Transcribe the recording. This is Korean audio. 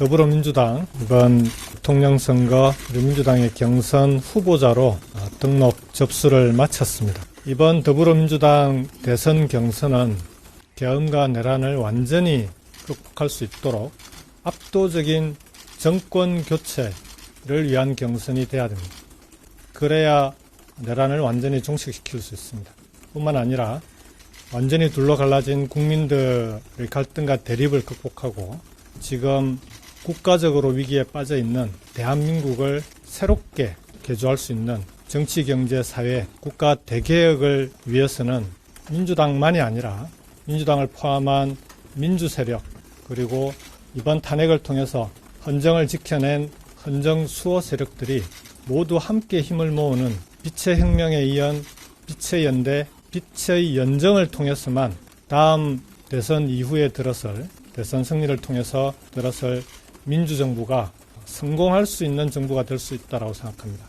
더불어민주당 이번 대통령 선거 민주당의 경선 후보자로 어, 등록 접수를 마쳤습니다. 이번 더불어민주당 대선 경선은 계엄과 내란을 완전히 극복할 수 있도록 압도적인 정권 교체를 위한 경선이 돼야 됩니다. 그래야 내란을 완전히 종식시킬 수 있습니다. 뿐만 아니라 완전히 둘러 갈라진 국민들의 갈등과 대립을 극복하고 지금 국가적으로 위기에 빠져 있는 대한민국을 새롭게 개조할 수 있는 정치, 경제, 사회, 국가 대개혁을 위해서는 민주당만이 아니라 민주당을 포함한 민주 세력 그리고 이번 탄핵을 통해서 헌정을 지켜낸 헌정 수호 세력들이 모두 함께 힘을 모으는 빛의 혁명에 이은 빛의 연대, 빛의 연정을 통해서만 다음 대선 이후에 들어설 대선 승리를 통해서 들어설 민주정부가 성공할 수 있는 정부가 될 수 있다고 생각합니다.